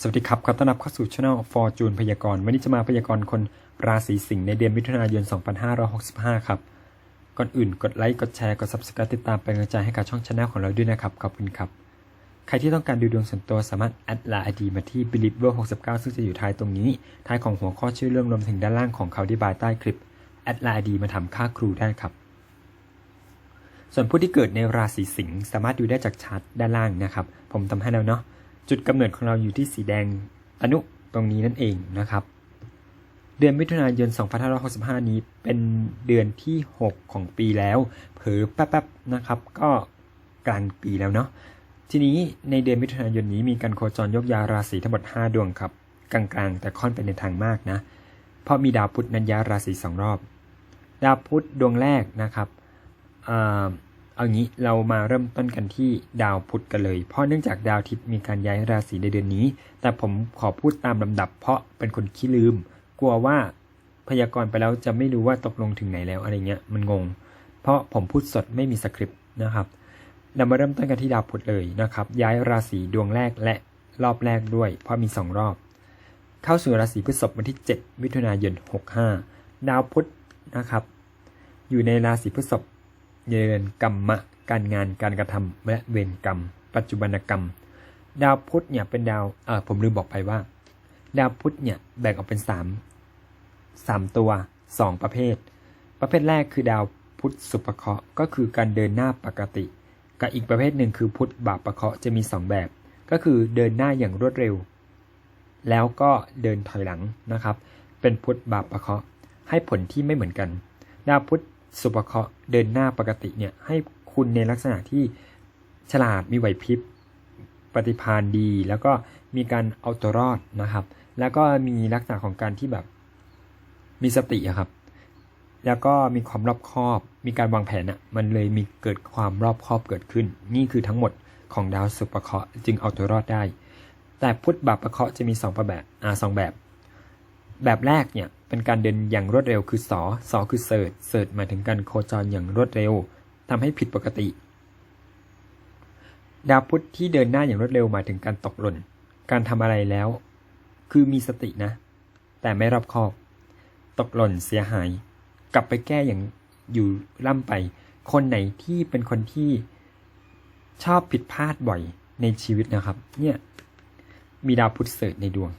สวัสดีครับขอต้อนรับเข้าสู่ช่อง Fortune พยากรณ์วันนี้จะมาพยากรณ์คนราศีสิงห์ในเดือนมิถุนายน 2565 ครับ ก่อนอื่นกดไลค์ กดแชร์ กด Subscribe ติดตามเป็นกำลังใจให้กับช่องช anel ของเราด้วยนะครับ ขอบคุณครับ ใครที่ต้องการดูดวงส่วนตัวสามารถแอดไลน์ ID มาที่ believer 69ซึ่งจะอยู่ท้ายตรงนี้ ท้ายของหัวข้อชื่อเรื่องรวมถึงด้านล่างของเขาที่บายใต้คลิป แอดไลน์ ID มาทำค่าครูได้ครับ ส่วนผู้ที่เกิดในราศีสิงห์สามารถดูได้จากชาร์ตด้านล่างนะครับ ผมทำให้แล้วเนาะ จุดกำเนิดของเราอยู่ที่สีแดงอนุตรงนี้นั่นเองนะครับ เดือนมิถุนายน 2565 นี้เป็นเดือนที่ 6 ของปีแล้ว เผลอแป๊บๆนะครับ ก็กลางปีแล้วเนาะทีนี้ในเดือนมิถุนายนนี้มีการโคจรยกยาราศีทั้งหมด 5 ดวงครับ กลางๆ แต่ค่อนไปในทางมากนะ เพราะมีดาวพุธนันยาราศีสองรอบ ดาวพุธดวงแรกนะครับอ เอางี้เรามาเริ่มต้นกันที่ดาวพุธกันเลย เพราะเนื่องจากดาวอาทิตย์มีการย้ายราศีในเดือนนี้ แต่ผมขอพูดตามลำดับ เพราะเป็นคนขี้ลืม กลัวว่าพยากรณ์ไปแล้วจะไม่รู้ว่าตกลงถึงไหนแล้วอะไรเงี้ยมันงง เพราะผมพูดสดไม่มีสคริปต์นะครับเรามาเริ่มต้นกันที่ดาวพุธเลยนะครับ ย้ายราศีดวงแรกและรอบแรกด้วย เพราะมี 2 รอบ เข้าสู่ราศีพฤษภวันที่ 7 มิถุนายน 65 ดาวพุธนะครับ อยู่ในราศีพฤษภ เดือนกรรมะ การงานการกระทำและเวรกรรม ปัจจุบันกรรม ดาวพุธเนี่ยเป็นดาวเออผมลืมบอกไปว่า ดาวพุธเนี่ยแบ่งออกเป็นสามสามตัวสองประเภท ประเภทแรกคือดาวพุธสุภเคราะห์ก็คือการเดินหน้าปกติ กับอีกประเภทหนึ่งคือพุธบาปประเคราะห์จะมีสองแบบ ก็คือเดินหน้าอย่างรวดเร็ว แล้วก็เดินถอยหลังนะครับ เป็นพุธบาปประเคราะห์ให้ผลที่ไม่เหมือนกัน ดาวพุธ สุภเคราะห์เดินหน้าปกติเนี่ยให้คุณในลักษณะที่ฉลาดมีไหวพริบปฏิภาณดี แล้วก็มีการเอาตัวรอดนะครับ แล้วก็มีลักษณะของการที่แบบมีสติครับ แล้วก็มีความรอบคอบ มีการวางแผนอะมันเลยมีเกิดความรอบคอบเกิดขึ้น นี่คือทั้งหมดของดาวสุภเคราะห์จึงเอาตัวรอดได้ แต่พุทธบาปประเคราะห์จะมีสองประแบบอ่าสองแบบ แบบแรกเนี่ยเป็นการเดินอย่างรวดเร็วคือสอสอคือเสิร์ชเสิร์ชหมายถึงการโคจรอย่างรวดเร็วทำให้ผิดปกติ ดาวพุธที่เดินหน้าอย่างรวดเร็วหมายถึงการตกหล่น การทำอะไรแล้ว คือมีสตินะ แต่ไม่รอบคอบ ตกหล่นเสียหาย กลับไปแก้อย่างอยู่ล่ำไป คนไหนที่เป็นคนที่ชอบผิดพลาดบ่อยในชีวิตนะครับ เนี่ยมีดาวพุธเสิร์ชในดวง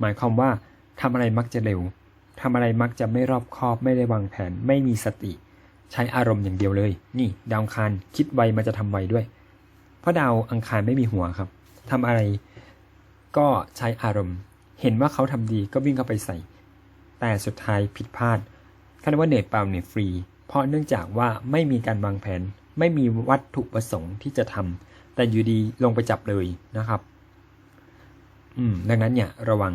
หมายความว่า ทำอะไรมักจะเร็วทำอะไรมักจะไม่รอบคอบไม่ได้วางแผน ไม่มีสติ ใช้อารมณ์อย่างเดียวเลย นี่ ดาวอังคารคิดไวมันจะทำไวด้วย เพราะดาวอังคารไม่มีหัวครับทำอะไรก็ใช้อารมณ์ เห็นว่าเขาทำดีก็วิ่งเข้าไปใส่ แต่สุดท้ายผิดพลาดคำว่าเหนื่อยเปล่าเหนื่อยฟรี เพราะเนื่องจากว่าไม่มีการวางแผน ไม่มีวัตถุประสงค์ที่จะทำแต่อยู่ดีลงไปจับเลยนะครับ อืม ดังนั้นเนี่ยระวัง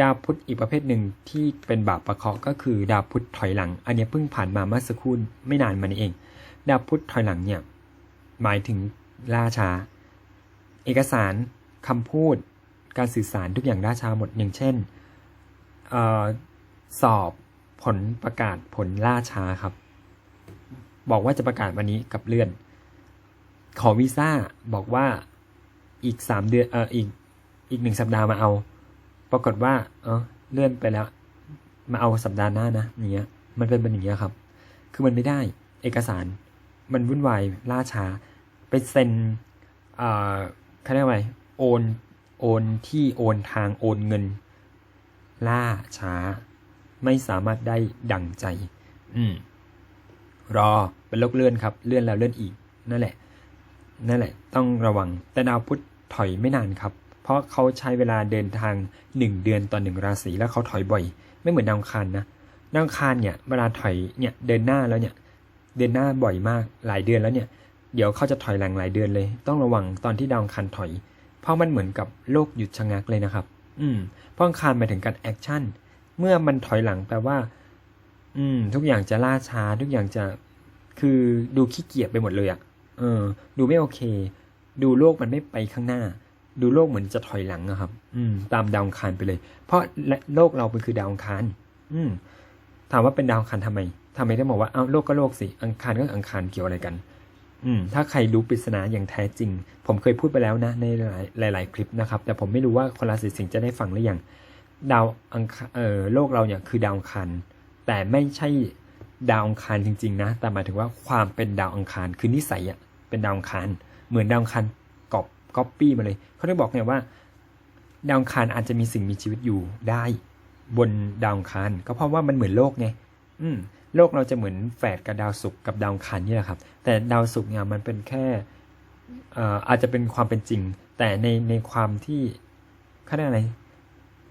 ดาวพุธอีกประเภทหนึ่งที่เป็นบาปประเคราะห์ก็คือดาวพุธถอยหลัง อันนี้เพิ่งผ่านมาเมื่อสักครู่ไม่นานมานี้เอง ดาวพุธถอยหลังเนี่ยหมายถึงล่าช้า เอกสารคำพูด การสื่อสารทุกอย่างล่าช้าหมดอย่างเช่นออสอบผลประกาศผลล่าช้าครับ บอกว่าจะประกาศวันนี้กับเลื่อน ขอวีซ่าบอกว่าอีกสามเดือนเอออีกอีกหนึ่งสัปดาห์มาเอา ปรากฏว่า เออเลื่อนไปแล้ว มาเอาสัปดาห์หน้านะอย่างเงี้ย มันเป็นแบบอย่างเงี้ยครับ คือมันไม่ได้เอกสาร มันวุ่นวายล่าช้า ไปเซ็นเอ่อเขาเรียกว่าไงโอนโอนที่โอนทางโอนเงิน ล่าช้า ไม่สามารถได้ดังใจ อืม รอเป็นโรคเลื่อนครับ เลื่อนแล้วเลื่อนอีก นั่นแหละ นั่นแหละ ต้องระวังแต่ดาวพุธถอยไม่นานครับ เพราะเขาใช้เวลาเดินทางหนึ่งเดือนต่อหนึ่งราศีแล้วเขาถอยบ่อย ไม่เหมือนดาวอังคารนะดาวอังคารเนี่ยเวลาถอยเนี่ยเดินหน้าแล้วเนี่ยเดินหน้าบ่อยมากหลายเดือนแล้วเนี่ยเดี๋ยวเขาจะถอยหลังหลายเดือนเลย ต้องระวังตอนที่ดาวอังคารถอย เพราะมันเหมือนกับโลกหยุดชะงักเลยนะครับ อืมเพราะอังคารหมายถึงการแอคชั่นเมื่อมันถอยหลังแปลว่า อืม ทุกอย่างจะล่าช้า ทุกอย่างจะคือดูขี้เกียจไปหมดเลยอะ่ะเออ ดูไม่โอเค ดูโลกมันไม่ไปข้างหน้า ดูโลกเหมือนจะถอยหลังอะครับ อืม ตามดาวอังคารไปเลย เพราะโลกเราเป็นคือดาวอังคารอืม ถามว่าเป็นดาวอังคารทำไมทำไมต้องบอกว่าเอ้าโลกก็โลกสิอังคารก็อังคารเกี่ยวอะไรกัน อืม ถ้าใครรู้ปริศนาอย่างแท้จริง ผมเคยพูดไปแล้วนะ ในหลายหลายๆคลิปนะครับ แต่ผมไม่รู้ว่าคนราศีสิงห์จะได้ฟังหรือยังดาวอังคารเอ่อโลกเราเนี่ยคือดาวอังคารแต่ไม่ใช่ดาวอังคารจริง ๆ นะ แต่หมายถึงว่าความเป็นดาวอังคารคือนิสัยอะเป็นดาวอังคารเหมือนดาวอังคาร ก๊อปปี้มาเลย เขาได้บอกไงว่า ดาวอังคารอาจจะมีสิ่งมีชีวิตอยู่ได้ บนดาวอังคารก็เพราะว่ามันเหมือนโลกไงอืมโลกเราจะเหมือนแฝดกับดาวศุกร์กับดาวอังคารนี่แหละครับ แต่ดาวศุกร์เนี่ยมันเป็นแค่เอ่ออาจจะเป็นความเป็นจริง แต่ในในความที่เขาเรียกอะไร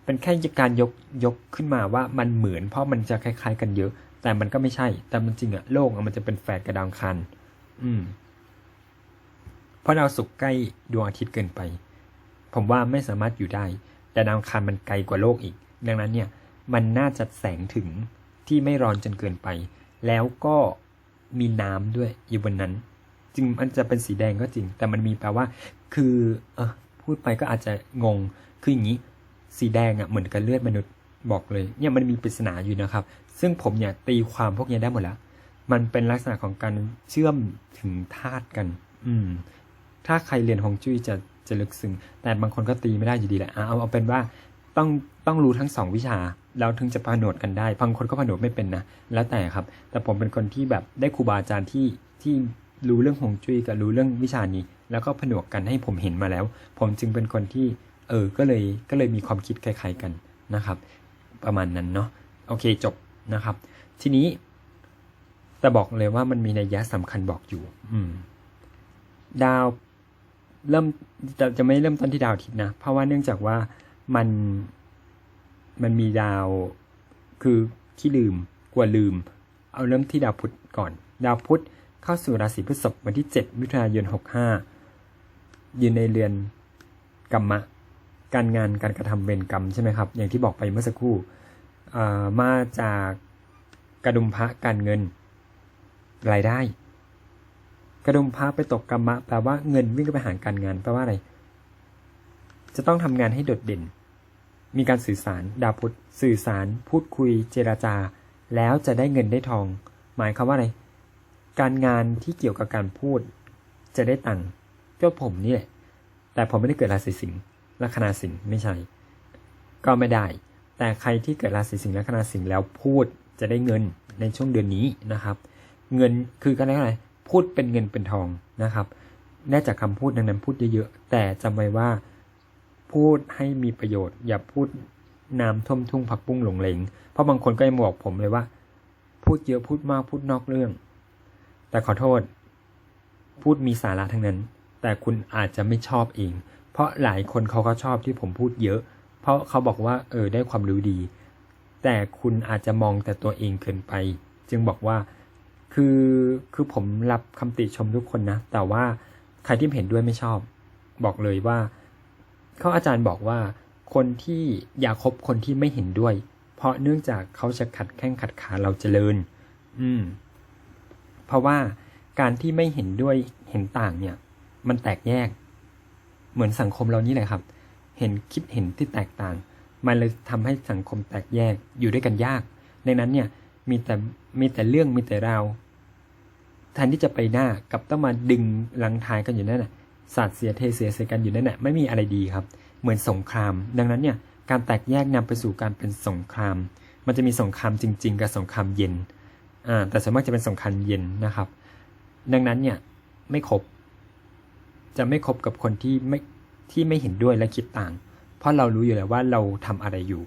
เป็นแค่การยกยกขึ้นมาว่ามันเหมือนเพราะมันจะคล้าย ๆ กันเยอะ แต่มันก็ไม่ใช่ แต่มันจริงอะโลกมันจะเป็นแฝดกับดาวอังคารอืม ราะดาวศุกร์ใกล้ดวงอาทิตย์เกินไป ผมว่าไม่สามารถอยู่ได้ แต่ดาวอังคารมันไกลกว่าโลกอีก ดังนั้นเนี่ยมันน่าจะแสงถึงที่ไม่ร้อนจนเกินไป แล้วก็มีน้ำด้วยอยู่บนนั้นจึงมันจะเป็นสีแดงก็จริง แต่มันมีแปลว่า คือเออพูดไปก็อาจจะงงคืออย่างนี้ สีแดงอะเหมือนกับเลือดมนุษย์บอกเลยเนี่ยมันมีปริศนาอยู่นะครับ ซึ่งผมเนี่ยตีความพวกนี้ได้หมดแล้ว มันเป็นลักษณะของการเชื่อมถึงธาตุกัน อืม ถ้าใครเรียนฮวงจุ้ยจะจะลึกซึ้งแต่บางคนก็ตีไม่ได้อยู่ดีแหละเอาเอาเป็นว่าต้องต้องรู้ทั้งสองวิชาแล้วถึงจะผนวกกันได้บางคนก็ผนวกไม่เป็นนะแล้วแต่ครับ แต่ผมเป็นคนที่แบบได้ครูบาอาจารย์ที่ที่รู้เรื่องฮวงจุ้ยกับรู้เรื่องวิชานี้ แล้วก็ผนวกกันให้ผมเห็นมาแล้ว ผมจึงเป็นคนที่เออก็เลยก็เลยมีความคิดคล้ายๆกันนะครับ ประมาณนั้นเนาะโอเคจบนะครับ ทีนี้ แต่บอกเลยว่ามันมีนัยยะสำคัญบอกอยู่ อืม ดาว เริ่มจะจะไม่เริ่มต้นที่ดาวอาทิตย์นะ เพราะว่าเนื่องจากว่ามันมันมีดาวคือขี้ลืมกลัวลืม เอาเริ่มที่ดาวพุธก่อน ดาวพุธเข้าสู่ราศีพฤษภวันที่ 7 มิถุนายน 65ยืนในเรือนกรรมะ การงานการกระทำเวรกรรมใช่ไหมครับ อย่างที่บอกไปเมื่อสักครู่มาจากกระดุมพระการเงินรายได้ กระดุมพระไปตกกรรมะแปลว่าเงินวิ่งไปหาการงานแปลว่าอะไร จะต้องทำงานให้โดดเด่น มีการสื่อสารดาพุธสื่อสาร พูดคุย เจรจา แล้วจะได้เงินได้ทอง หมายความว่าอะไร การงานที่เกี่ยวกับการพูด จะได้ตังค์ก็ผมนี่แหละ แต่ผมไม่ได้เกิดราศีสิงห์ลัคนาสิงห์ไม่ใช่ ก็ไม่ได้ แต่ใครที่เกิดราศีสิงห์ลัคนาสิงห์แล้วพูดจะได้เงินในช่วงเดือนนี้นะครับ เงินคือกันอะไร พูดเป็นเงินเป็นทองนะครับได้จากคำพูดดังนั้นพูดเยอะๆแต่จำไว้ว่าพูดให้มีประโยชน์ อย่าพูดน้ำท่วมทุ่งผักปุ้งหลงเหลง เพราะบางคนก็ยังบอกผมเลยว่า พูดเยอะพูดมากพูดนอกเรื่อง แต่ขอโทษ พูดมีสาระทั้งนั้น แต่คุณอาจจะไม่ชอบเอง เพราะหลายคนเขาก็ชอบที่ผมพูดเยอะ เพราะเขาบอกว่า เออได้ความรู้ดี แต่คุณอาจจะมองแต่ตัวเองเกินไป จึงบอกว่า คือคือผมรับคำติชมทุกคนนะ แต่ว่าใครที่เห็นด้วยไม่ชอบ บอกเลยว่าเขาอาจารย์บอกว่าคนที่อย่าคบคนที่ไม่เห็นด้วย เพราะเนื่องจากเขาจะขัดแข้งขัดขาเราเจริญ อืม เพราะว่าการที่ไม่เห็นด้วยเห็นต่างเนี่ย มันแตกแยก เหมือนสังคมเรานี่แหละครับ เห็นคิดเห็นที่แตกต่าง มันเลยทำให้สังคมแตกแยกอยู่ด้วยกันยาก ในนั้นเนี่ย มีแต่มีแต่เรื่องมีแต่ราวแทนที่จะไปหน้ากับต้องมาดึงลังทายกันอยู่นั่นน่ะสาดเสียเทเสียเสียกันอยู่นั่นน่ะไม่มีอะไรดีครับ เหมือนสงคราม ดังนั้นเนี่ยการแตกแยกนำไปสู่การเป็นสงคราม มันจะมีสงครามจริง ๆ กับสงครามเย็นอ่าแต่ส่วนมากจะเป็นสงครามเย็นนะครับ ดังนั้นเนี่ยไม่คบจะไม่คบกับคนที่ไม่ที่ไม่เห็นด้วยและคิดต่าง เพราะเรารู้อยู่แล้วว่าเราทำอะไรอยู่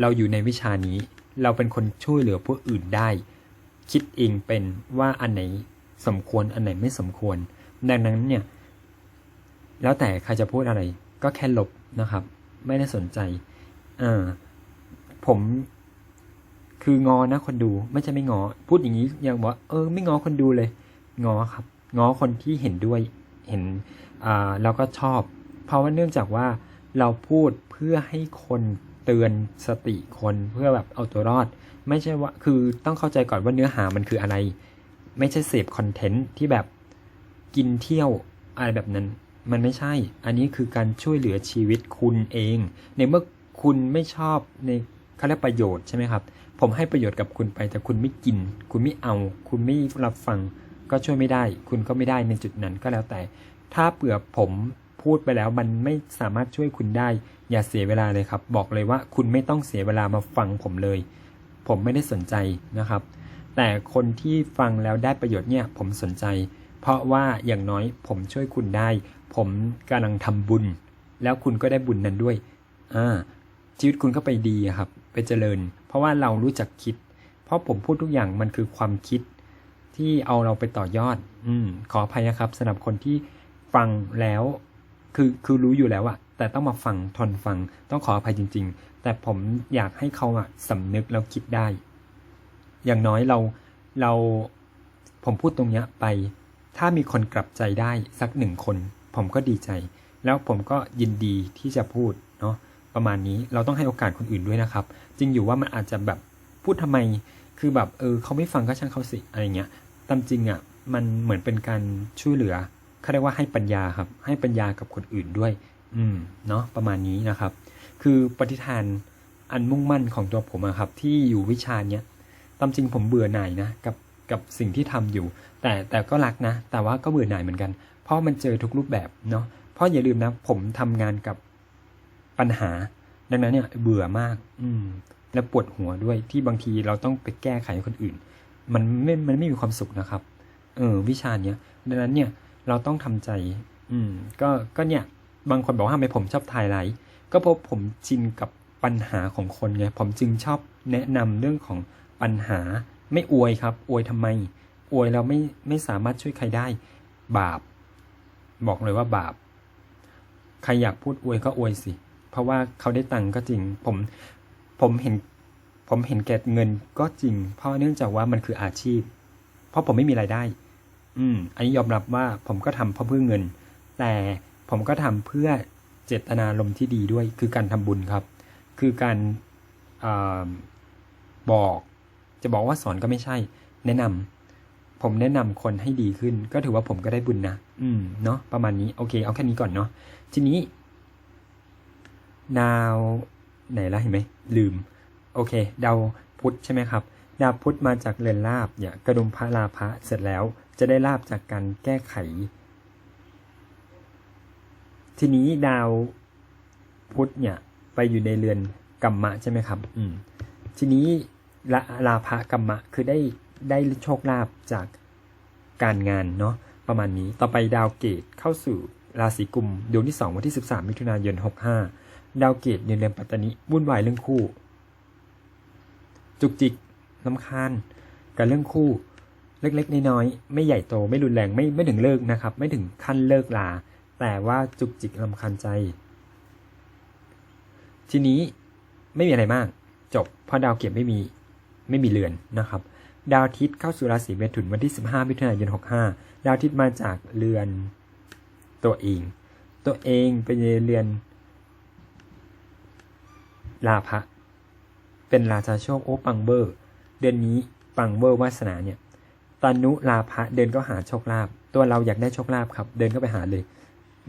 เราอยู่ในวิชานี้ เราเป็นคนช่วยเหลือผู้อื่นได้ คิดเองเป็นว่าอันไหนสมควรอันไหนไม่สมควร ดังนั้นเนี่ย แล้วแต่ใครจะพูดอะไร ก็แค่หลบนะครับ ไม่ได้สนใจอ่าผมคืองอนะคนดูไม่ใช่ไม่งอ พูดอย่างนี้ยังบอกว่าเออ ไม่งอคนดูเลย งอครับ งอคนที่เห็นด้วยเห็นอ่าเราก็ชอบ เพราะว่าเนื่องจากว่าเราพูดเพื่อให้คน เตือนสติคนเพื่อแบบเอาตัวรอด ไม่ใช่ว่าคือต้องเข้าใจก่อนว่าเนื้อหามันคืออะไร ไม่ใช่เสพคอนเทนต์ที่แบบกินเที่ยวอะไรแบบนั้น มันไม่ใช่ อันนี้คือการช่วยเหลือชีวิตคุณเอง ในเมื่อคุณไม่ชอบในเขาเรียกประโยชน์ใช่ไหมครับ ผมให้ประโยชน์กับคุณไปแต่คุณไม่กิน คุณไม่เอา คุณไม่รับฟัง ก็ช่วยไม่ได้ คุณก็ไม่ได้ในจุดนั้นก็แล้วแต่ ถ้าเผื่อผม พูดไปแล้วมันไม่สามารถช่วยคุณได้ อย่าเสียเวลาเลยครับ บอกเลยว่าคุณไม่ต้องเสียเวลามาฟังผมเลย ผมไม่ได้สนใจนะครับ แต่คนที่ฟังแล้วได้ประโยชน์เนี่ยผมสนใจ เพราะว่าอย่างน้อยผมช่วยคุณได้ ผมกำลังทำบุญ แล้วคุณก็ได้บุญนั้นด้วยอ่าชีวิตคุณก็ไปดีครับ ไปเจริญ เพราะว่าเรารู้จักคิด เพราะผมพูดทุกอย่างมันคือความคิดที่เอาเราไปต่อยอด อืม ขออภัยนะครับสำหรับคนที่ฟังแล้ว คือคือรู้อยู่แล้วอะแต่ต้องมาฟังทนฟังต้องขออภัยจริง ๆ แต่ผมอยากให้เขาอะสำนึกแล้วคิดได้ อย่างน้อยเราเราผมพูดตรงเนี้ยไป ถ้ามีคนกลับใจได้สักหนึ่งคน ผมก็ดีใจ แล้วผมก็ยินดีที่จะพูดเนาะประมาณนี้เราต้องให้โอกาสคนอื่นด้วยนะครับ จริงอยู่ว่ามันอาจจะแบบพูดทำไมคือแบบเออเขาไม่ฟังก็ช่างเขาสิอะไรเงี้ยตามจริงอะ่ะมันเหมือนเป็นการช่วยเหลือ เขาเรียกว่าให้ปัญญาครับ ให้ปัญญากับคนอื่นด้วย อืมเนาะประมาณนี้นะครับ คือปฏิฐานอันมุ่งมั่นของตัวผมอะครับ ที่อยู่วิชาเนี้ยตามจริงผมเบื่อหน่ายนะกับกับสิ่งที่ทำอยู่ แต่แต่ก็รักนะ แต่ว่าก็เบื่อหน่ายเหมือนกัน เพราะมันเจอทุกรูปแบบเนาะเพราะอย่าลืมนะ ผมทำงานกับปัญหา ดังนั้นเนี่ยเบื่อมาก อืม และปวดหัวด้วยที่บางทีเราต้องไปแก้ไขคนอื่น มันไม่มันไม่มีความสุขนะครับ เออ วิชาเนี้ยดังนั้นเนี่ย เราต้องทำใจ อืม ก็ก็เนี่ย บางคนบอกว่าทำไมผมชอบถ่ายไลฟ์ก็เพราะผมชินกับปัญหาของคนไงผมจึงชอบแนะนำเรื่องของปัญหาไม่อวยครับ อวยทำไม อวยเราไม่ไม่สามารถช่วยใครได้บาป บอกเลยว่าบาป ใครอยากพูดอวยก็อวยสิ เพราะว่าเขาได้ตังค์ก็จริง ผมผมเห็น ผมเห็นแก่เงินก็จริง เพราะเนื่องจากว่ามันคืออาชีพ เพราะผมไม่มีรายได้ อืมอันนี้ยอมรับว่าผมก็ทำเพราะเพื่อเงิน แต่ผมก็ทำเพื่อเจตนารมณ์ที่ดีด้วย คือการทำบุญครับ คือการอาบอกจะบอกว่าสอนก็ไม่ใช่ แนะนำผมแนะนำคนให้ดีขึ้น ก็ถือว่าผมก็ได้บุญนะอืมเนาะประมาณนี้โอเค เอาแค่นี้ก่อนเนาะทีนี้ ดาวไหนละเห็นไหมลืม โอเค ดาวพุธใช่ไหมครับ ดาวพุธมาจากเรือนลาบเนี่ยกระดุมพระลาภะเสร็จแล้ว จะได้ลาบจากการแก้ไข ทีนี้ดาวพุธเนี่ย ไปอยู่ในเรือนกัมมะใช่ไหมครับ อืม ทีนี้ละลาภะกัมมะคือได้ได้โชคลาภจากการงานเนาะประมาณนี้ต่อไปดาวเกตเข้าสู่ราศีกุมดวงที่2วันที่13มิถุนายน65ดาวเกตในเรือนปัตตานิวุ่นวายเรื่องคู่ จุกจิกลำคาญกับเรื่องคู่ เล็กๆน้อยๆไม่ใหญ่โตไม่รุนแรงไม่ไม่ถึงเลิกนะครับ ไม่ถึงขั้นเลิกลา แต่ว่าจุกจิกลำคาญใจ ทีนี้ไม่มีอะไรมาก จบเพราะดาวเก็บไม่มีไม่มีเรือนนะครับ ดาวอาทิตย์เข้าสู่ราศีเมถุนวันที่ 15มิถุนายน 65 ดาวอาทิตย์มาจากเรือนตัวเอง ตัวเองเป็นเรือนลาภะเป็นราชาโชคโอ้ปังเบอร์ เดือนนี้ปังเบอร์วาสนาเนี่ย ตานุลาภะเดินก็หาโชคลาภตัวเราอยากได้โชคลาภครับ เดินก็ไปหาเลย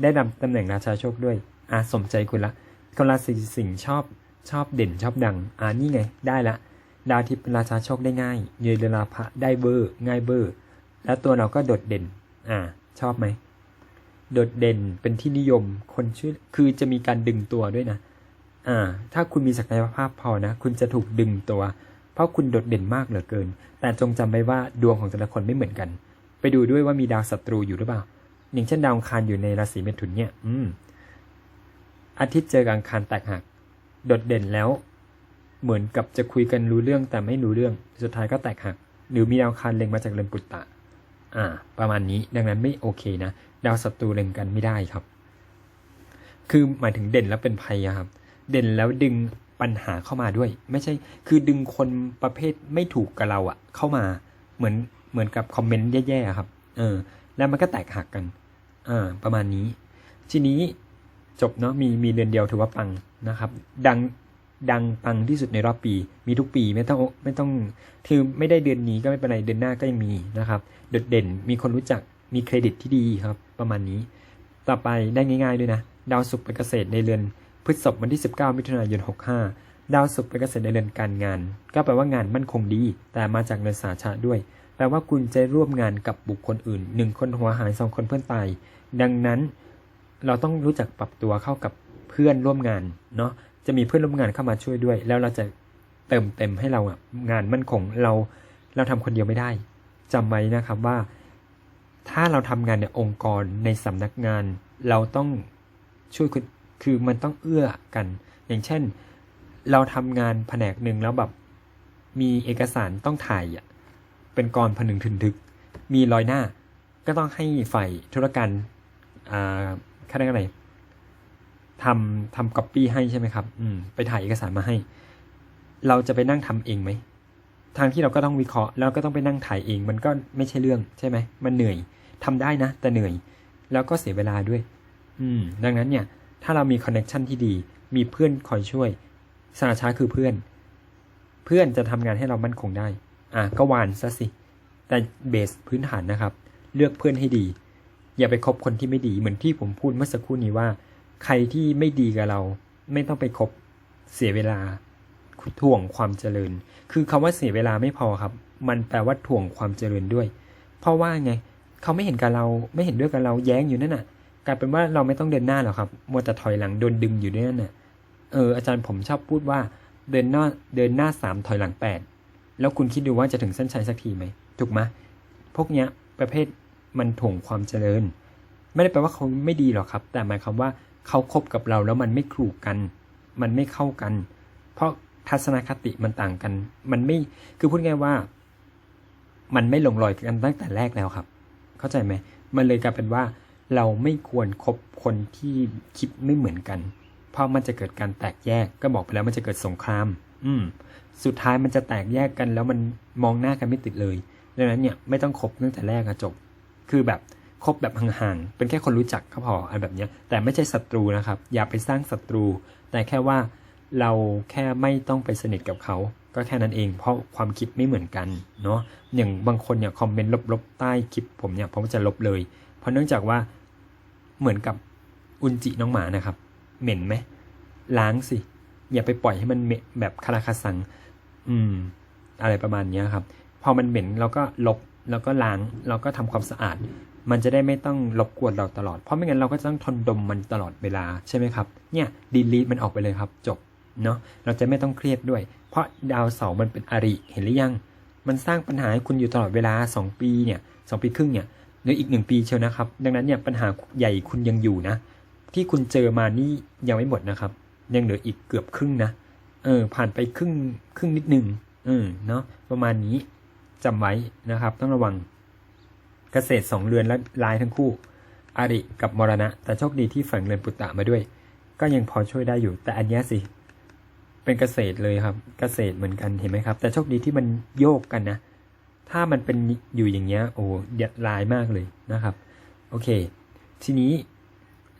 ได้นำตำแหน่งราชาโชคด้วยอาสมใจคุณละคนราศีสิงห์ชอบชอบเด่นชอบดังอ่านี่ไง ได้ละ ดาวทิพย์ราชาโชคได้ง่ายเยเดลาภะได้เบอร์ง่ายเบอร์ แล้วตัวเราก็โดดเด่น อ่า ชอบไหมโดดเด่นเป็นที่นิยมคนชื่อคือจะมีการดึงตัวด้วยนะ อ่า ถ้าคุณมีศักยภาพพอนะ คุณจะถูกดึงตัว เพราะคุณโดดเด่นมากเหลือเกิน แต่จงจำไว้ว่าดวงของแต่ละคนไม่เหมือนกัน ไปดูด้วยว่ามีดาวศัตรูอยู่หรือเปล่า อย่างเช่นดาวอังคารอยู่ในราศีเมถุนเนี่ย อืม อาทิตย์เจอกับอังคารแตกหัก โดดเด่นแล้ว เหมือนกับจะคุยกันรู้เรื่องแต่ไม่รู้เรื่อง สุดท้ายก็แตกหัก หรือมีดาวคารเล็งมาจากเรือนปุตตะ อ่า ประมาณนี้ ดังนั้นไม่โอเคนะ ดาวศัตรูเล็งกันไม่ได้ครับ คือหมายถึงเด่นแล้วเป็นภัยครับ เด่นแล้วดึง ปัญหาเข้ามาด้วย ไม่ใช่คือดึงคนประเภทไม่ถูกกับเราอะเข้ามาเหมือนเหมือนกับคอมเมนต์แย่ๆครับ เออ แล้วมันก็แตกหักกันอ่าประมาณนี้ ทีนี้จบเนาะมีมีเดือนเดียวถือว่าปังนะครับ ดังดังปังที่สุดในรอบปี มีทุกปีไม่ต้องไม่ต้องคือไม่ได้เดือนนี้ก็ไม่เป็นไรเดือนหน้าก็ยังมีนะครับโดดเด่นมีคนรู้จักมีเครดิตที่ดีครับ ประมาณนี้ ต่อไปได้ง่าย ๆด้วยนะ ดาวศุกเป็นเกษตรในเรือน พฤษภวันที่ 19 มิถุนายน 65 ดาวศุกร์เป็นเกษตรในเรือนการงาน ก็แปลว่างานมั่นคงดี แต่มาจากเรือนสาชะด้วย แปลว่าคุณจะร่วมงานกับบุคคลอื่นหนึ่งคนหัวหายสองคนเพื่อนตาย ดังนั้น เราต้องรู้จักปรับตัวเข้ากับเพื่อนร่วมงานเนาะ จะมีเพื่อนร่วมงานเข้ามาช่วยด้วย แล้วเราจะเติมเต็มให้เราอะงานมั่นคงเราเราทำคนเดียวไม่ได้จำไว้นะครับว่า ถ้าเราทำงานในองค์กรในสำนักงาน เราต้องช่วย คือมันต้องเอื้อกัน อย่างเช่น เราทำงานแผนกหนึ่งแล้วแบบมีเอกสารต้องถ่ายอะเป็นกรผนึงทึนทึก มีรอยหน้า ก็ต้องให้ฝ่ายธุรการอ่าค่าเรียกอะไรทำทำก๊อปปี้ให้ใช่ไหมครับ อืม ไปถ่ายเอกสารมาให้ เราจะไปนั่งทำเองไหม ทางที่เราก็ต้องวิเคราะห์ แล้วก็ต้องไปนั่งถ่ายเอง มันก็ไม่ใช่เรื่องใช่ไหม มันเหนื่อยทำได้นะ แต่เหนื่อย แล้วก็เสียเวลาด้วย อืม ดังนั้นเนี่ย ถ้าเรามีคอนเน็ชันที่ดี มีเพื่อนคอยช่วยสาช้าคือเพื่อน เพื่อนจะทำงานให้เรามั่นคงได้ อะก็วานซะสิ แต่เบสพื้นฐานนะครับ เลือกเพื่อนให้ดี อย่าไปคบคนที่ไม่ดี เหมือนที่ผมพูดเมื่อสักครู่นี้ว่า ใครที่ไม่ดีกับเรา ไม่ต้องไปคบเสียเวลาถ่วงความเจริญ คือคำว่าเสียเวลาไม่พอครับ มันแปลว่าถ่วงความเจริญด้วย เพราะว่าไง เขาไม่เห็นกับเรา ไม่เห็นด้วยกับเรา แย้งอยู่นั่นน่ะ กลายเป็นว่าเราไม่ต้องเดินหน้าหรอกครับมัวแต่ถอยหลังโดนดึงอยู่ด้วยนั่นน่ะเอออาจารย์ผมชอบพูดว่าเดินหน้าเดินหน้าสามถอยหลังแปดแล้วคุณคิดดูว่าจะถึงเส้นชัยสักทีไหมถูกไหมพวกเนี้ยประเภทมันถ่วงความเจริญ ไม่ได้แปลว่าเขาไม่ดีหรอกครับ แต่หมายความว่าเขาคบกับเราแล้วมันไม่คลูกกัน มันไม่เข้ากัน เพราะทัศนคติมันต่างกัน มันไม่คือพูดง่ายว่า มันไม่ลงรอยกันตั้งแต่แรกแล้วครับ เข้าใจไหมมันเลยกลายเป็นว่า เราไม่ควรครบคนที่คิดไม่เหมือนกัน เพราะมันจะเกิดการแตกแยกก็บอกไปแล้วมันจะเกิดสงคราม อืม สุดท้ายมันจะแตกแยกกัน แล้วมันมองหน้ากันไม่ติดเลยดังนั้นเนี่ยไม่ต้องคบตั้งแต่แรกอะจบ คือแบบคบแบบห่างๆเป็นแค่คนรู้จักก็พออะไรแบบเนี้ย แต่ไม่ใช่ศัตรูนะครับ อย่าไปสร้างศัตรู แต่แค่ว่าเราแค่ไม่ต้องไปสนิทกับเขา ก็แค่นั้นเอง เพราะความคิดไม่เหมือนกันเนาะอย่างบางคนเนี่ยคอมเมนต์ลบๆใต้คลิปผมเนี่ยผมจะลบเลย เพราะเนื่องจากว่า เหมือนกับอุนจิน้องหมานะครับ เหม็นไหมล้างสิ อย่าไปปล่อยให้มันเหม็นแบบคาราคาซัง อืม อะไรประมาณเนี้ยครับ พอมันเหม็นเราก็ลบแล้วก็ล้างเราก็ทำความสะอาด มันจะได้ไม่ต้องรบกวนเราตลอด เพราะไม่งั้นเราก็จะต้องทนดมมันตลอดเวลาใช่ไหมครับ เนี่ยดีลีทมันออกไปเลยครับ จบเนาะเราจะไม่ต้องเครียดด้วย เพราะดาวเสาร์มันเป็นอริเห็นหรือยัง มันสร้างปัญหาให้คุณอยู่ตลอดเวลา 2 ปีเนี่ยสปีครึ่งเนี่ย หรืออีกหนึ่งปีเชียวนะครับ ดังนั้นเนี่ยปัญหาใหญ่คุณยังอยู่นะ ที่คุณเจอมานี่ยังไม่หมดนะครับ ยังเหลืออีกเกือบครึ่งนะเออผ่านไปครึ่งครึ่งนิดหนึ่งเออเนาะประมาณนี้จำไว้นะครับ ต้องระวังเกษตรสองเรือนและลายทั้งคู่ อาริกับมรณะ แต่โชคดีที่ฝังเรือนปุตตะมาด้วย ก็ยังพอช่วยได้อยู่ แต่อันนี้สิ เป็นเกษตรเลยครับ เกษตรเหมือนกันเห็นไหมครับ แต่โชคดีที่มันโยกกันนะ ถ้ามันเป็นอยู่อย่างเงี้ยโอ้เดียดลายมากเลยนะครับ โอเค ทีนี้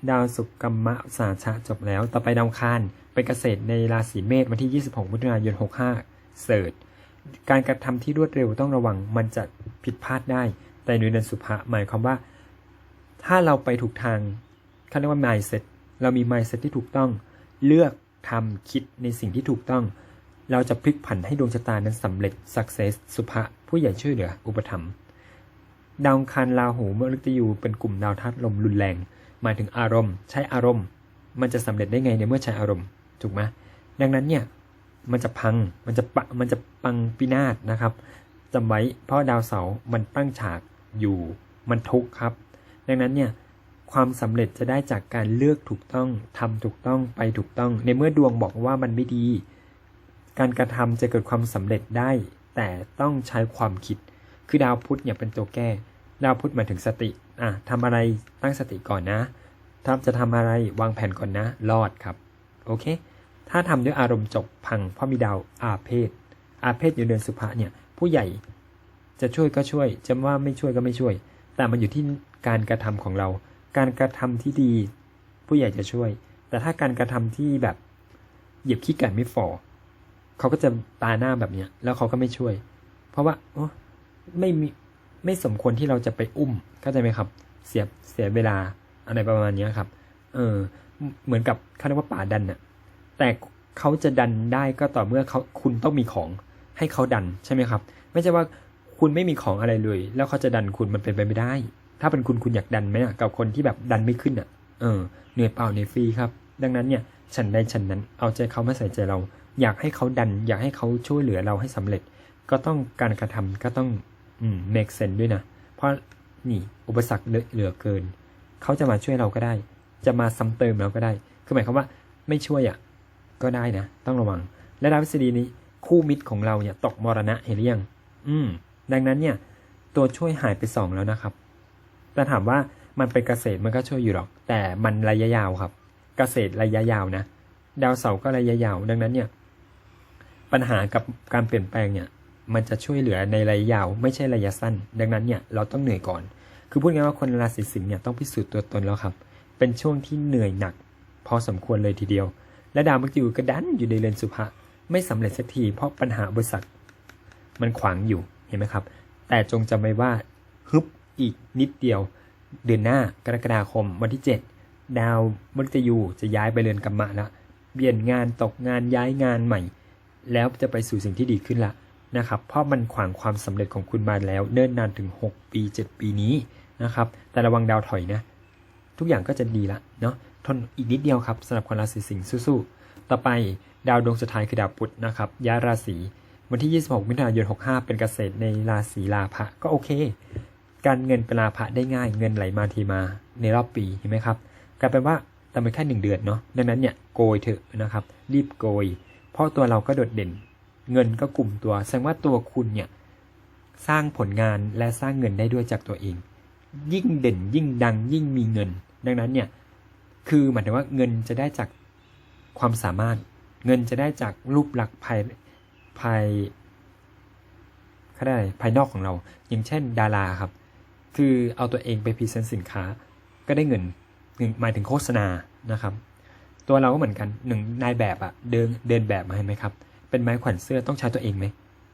ดาวศุกร์กรรมะสาชะจบแล้ว ต่อไปดาวคารเป็นเกษตรในราศีเมษวันที่ 26มิถุนายน 65 เสิร์ชการกระทำที่รวดเร็วต้องระวังมันจะผิดพลาดได้ แต่ในเดือนสุภะหมายความว่า ถ้าเราไปถูกทางเขาเรียกว่า mindset เรามี mindset ที่ถูกต้อง เลือกทำคิดในสิ่งที่ถูกต้อง เราจะพลิกผันให้ดวงชะตานั้นสำเร็จ success สุภะผู้ใหญ่ช่วยเหลือ อุปถัมภ์ดาวอังคาราหูเมื่อฤตยูเป็นกลุ่มดาวธาตุลมรุนแรง หมายถึงอารมณ์ ใช้อารมณ์ มันจะสำเร็จได้ไงในเมื่อใช้อารมณ์ถูกไหมดังนั้นเนี่ยมันจะพังมันจะปะมันจะปังพินาศนะครับจำไว้เพราะดาวเสาร์มันตั้งฉากอยู่มันทุกข์ครับ ดังนั้นเนี่ยความสำเร็จจะได้จากการเลือกถูกต้องทำถูกต้องไปถูกต้อง ในเมื่อดวงบอกว่ามันไม่ดี การกระทำจะเกิดความสำเร็จได้ แต่ต้องใช้ความคิด คือดาวพุธเนี่ยเป็นตัวแก้ ดาวพุธหมายถึงสติอะทำอะไรตั้งสติก่อนนะถ้าจะทำอะไรวางแผนก่อนนะ รอดครับ โอเค ถ้าทำด้วยอารมณ์จบพังเพราะมีดาวอาเพศ อาเพศอยู่เดือนสุภะเนี่ย ผู้ใหญ่จะช่วยก็ช่วย จะว่าไม่ช่วยก็ไม่ช่วย แต่มันอยู่ที่การกระทำของเรา การกระทำที่ดี ผู้ใหญ่จะช่วย แต่ถ้าการกระทำที่แบบ เหยียบขี้ไก่ไม่ฝ่อ เขาก็จะตาหน้าแบบเนี้ย แล้วเขาก็ไม่ช่วย เพราะว่าโอ้ไม่มีไม่สมควรที่เราจะไปอุ้มเข้าใจไหมครับ เสียเสียเวลาอะไรประมาณเนี้ยครับ เออ เหมือนกับเขาเรียกว่าป่าดันน่ะแต่เขาจะดันได้ก็ต่อเมื่อเขาคุณต้องมีของให้เขาดันใช่ไหมครับ ไม่ใช่ว่าคุณไม่มีของอะไรเลย แล้วเขาจะดันคุณมันเป็นไปไม่ได้ ถ้าเป็นคุณคุณอยากดันไหมอะกับคนที่แบบดันไม่ขึ้นอะ เออเหนื่อยเปล่าเหนื่อยฟรีครับ ดังนั้นเนี่ยฉันใดฉันนั้นเอาใจเขามาใส่ใจเรา อยากให้เขาดัน อยากให้เขาช่วยเหลือเราให้สำเร็จ ก็ต้องการกระทำก็ต้องอืม make sense ด้วยนะ เพราะนี่อุปสรรคเหลือเกิน เขาจะมาช่วยเราก็ได้ จะมาซ้ำเติมเราก็ได้ คือหมายความว่าไม่ช่วยอะก็ได้นะ ต้องระวัง และดาวพฤษฎีนี้คู่มิตรของเราเนี่ยตกมรณะเห็นหรือยังอืม ดังนั้นเนี่ย ตัวช่วยหายไปสองแล้วนะครับ แต่ถามว่ามันเป็นเกษตรมันก็ช่วยอยู่หรอก แต่มันระยะยาวครับ เกษตรระยะยาวนะ ดาวเสาร์ก็ระยะยาว ดังนั้นเนี่ย ปัญหากับการเปลี่ยนแปลงเนี่ยมันจะช่วยเหลือในระยะยาวไม่ใช่ระยะสั้น ดังนั้นเนี่ยเราต้องเหนื่อยก่อน คือพูดง่ายว่าคนราศีสิงห์เนี่ยต้องพิสูจน์ตัวตนแล้วครับ เป็นช่วงที่เหนื่อยหนัก พอสมควรเลยทีเดียว และดาวมักจะอยู่กระดันอยู่ในเรือนสุภะไม่สำเร็จสักทีเพราะปัญหาบริษัทมันขวางอยู่เห็นไหมครับ แต่จงจำไว้ว่าฮึบอีกนิดเดียว เดือนหน้ากรกฎาคมวันที่ 7 ดาวมฤตยูจะย้ายไปเรือนกรรมะแล้วเปลี่ยนงานตกงานย้ายงานใหม่ แล้วจะไปสู่สิ่งที่ดีขึ้นละนะครับ เพราะมันขวางความสำเร็จของคุณมาแล้วเนิ่นนานถึง 6 ปี 7 ปีนี้นะครับ แต่ระวังดาวถอยนะ ทุกอย่างก็จะดีละเนาะทนอีกนิดเดียวครับสำหรับคนราศีสิงห์สู้ๆ ต่อไปดาวดวงสุดท้ายคือดาวพุธนะครับย้ายราศีวันที่ 26 มิถุนายน 65 เป็นเกษตรในราศีลาภะก็โอเค การเงินเป็นลาภะได้ง่ายเงินไหลมาทีมาในรอบปีเห็นไหมครับกลายเป็นว่าแต่เป็นแค่หนึ่งเดือนเนาะดังนั้นเนี่ยโกยเถอะนะครับ รีบโกย เพราะตัวเราก็โดดเด่น เงินก็กลุ่มตัว แสดงว่าตัวคุณเนี่ยสร้างผลงานและสร้างเงินได้ด้วยจากตัวเอง ยิ่งเด่นยิ่งดังยิ่งมีเงิน ดังนั้นเนี่ยคือหมายถึงว่าเงินจะได้จากความสามารถ เงินจะได้จากรูปลักษณ์ภายภายเขาได้ภายนอกของเรา อย่างเช่น ดาราครับ คือเอาตัวเองไปพรีเซนต์สินค้า ก็ได้เงินหนึ่งหมายถึงโฆษณานะครับ ตัวเราก็เหมือนกันหนึ่งนายแบบอะเดินเดินแบบมาเห็นไหมครับ เป็นไม้แขวนเสื้อต้องใช้ตัวเองไหม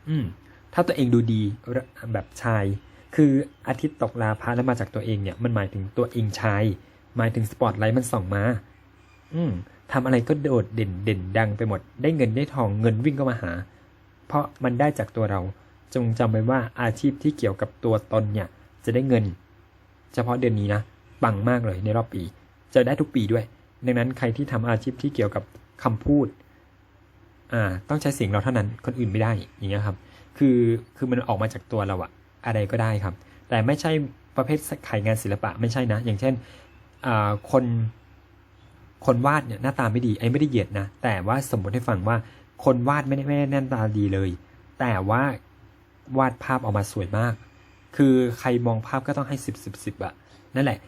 อืม ถ้าตัวเองดูดีแบบชาย คืออาทิตย์ตกลาพะแล้วมาจากตัวเองเนี่ย มันหมายถึงตัวเองชายหมายถึงสปอตไลท์มันส่องมา อืมทำอะไรก็โดดเด่นเด่นดังไปหมด ได้เงินได้ทองเงินวิ่งเข้ามาหา เพราะมันได้จากตัวเรา จงจำไว้ว่าอาชีพที่เกี่ยวกับตัวตนเนี่ย จะได้เงิน เฉพาะเดือนนี้นะปังมากเลยในรอบปี จะได้ทุกปีด้วย ดังนั้นใครที่ทำอาชีพที่เกี่ยวกับคำพูดอ่าต้องใช้เสียงเราเท่านั้นคนอื่นไม่ได้อย่างเงี้ยครับ คือคือมันออกมาจากตัวเราอะอะไรก็ได้ครับ แต่ไม่ใช่ประเภทขายงานศิลปะไม่ใช่นะ อย่างเช่นอ่าคนคนวาดเนี่ยหน้าตาไม่ดีไอ้ไม่ได้เหยียดนะ แต่ว่าสมมติให้ฟังว่าคนวาดไม่ได้ไม่ได้หน้าตาดีเลย แต่ว่าวาดภาพออกมาสวยมาก คือใครมองภาพก็ต้องให้สิบสิบสิบอะนั่นแหละ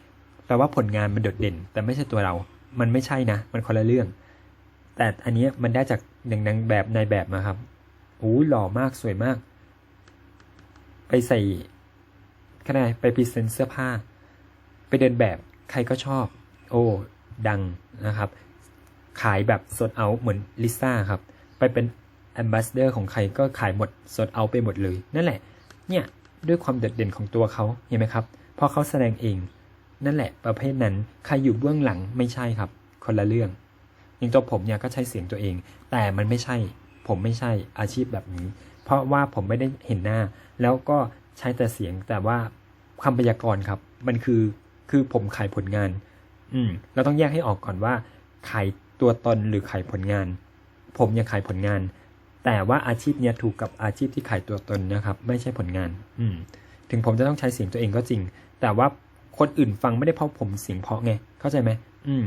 แปลว่าผลงานมันโดดเด่น แต่ไม่ใช่ตัวเรา มันไม่ใช่นะ มันคนละเรื่อง แต่อันนี้มันได้จากหนึ่งนางแบบนายแบบมาครับโอ้หล่อมากสวยมาก ไปใส่ขนาดไปพรีเซนต์เสื้อผ้า ไปเดินแบบใครก็ชอบ โอ้ ดังนะครับ ขายแบบสดเอาเหมือนลิซ่าครับ ไปเป็นแอมบาสเดอร์ของใครก็ขายหมดสดเอาไปหมดเลย นั่นแหละ เนี่ย ด้วยความโดดเด่นของตัวเขาเห็นไหมครับ พอเขาแสดงเอง นั่นแหละประเภทนั้นใครอยู่เบื้องหลังไม่ใช่ครับ คนละเรื่องอย่างตัวผมเนี่ยก็ใช้เสียงตัวเอง แต่มันไม่ใช่ ผมไม่ใช่อาชีพแบบนี้ เพราะว่าผมไม่ได้เห็นหน้า แล้วก็ใช้แต่เสียงแต่ว่าคำพยากรณ์ครับ มันคือคือผมขายผลงาน อืมเราต้องแยกให้ออกก่อนว่า ขายตัวตนหรือขายผลงาน ผมยังขายผลงาน แต่ว่าอาชีพเนี้ยถูกกับอาชีพที่ขายตัวตนนะครับ ไม่ใช่ผลงาน อืม ถึงผมจะต้องใช้เสียงตัวเองก็จริง แต่ว่า คนอื่นฟังไม่ได้เพราะผมเสียงเพราะไง เข้าใจไหมอืม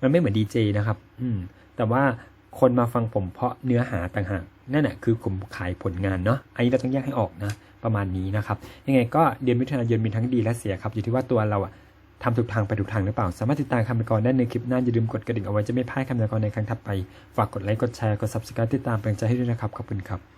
มันไม่เหมือนดีเจนะครับ อืม แต่ว่าคนมาฟังผมเพราะเนื้อหาต่างหากนั่นแหะคือผมขายผลงานเนาะอันนี้เราต้องแยกให้ออกนะ ประมาณนี้นะครับ ยังไงก็เดือนมิถุนายนมีทั้งดีและเสียครับ อยู่ที่ว่าตัวเราอะทำถูกทางไปถูกทางหรือเปล่า สามารถติดตามคำพยากรณ์ได้ในคลิปหน้าอย่าลืมกดกระดิ่งเอาไว้จะไม่พลาดคำพยากรณ์ในครั้งถัดไป ฝากกดไลค์กดแชร์กด subscribe ติดตามเป็นใจให้ด้วยนะครับขอบคุณครับ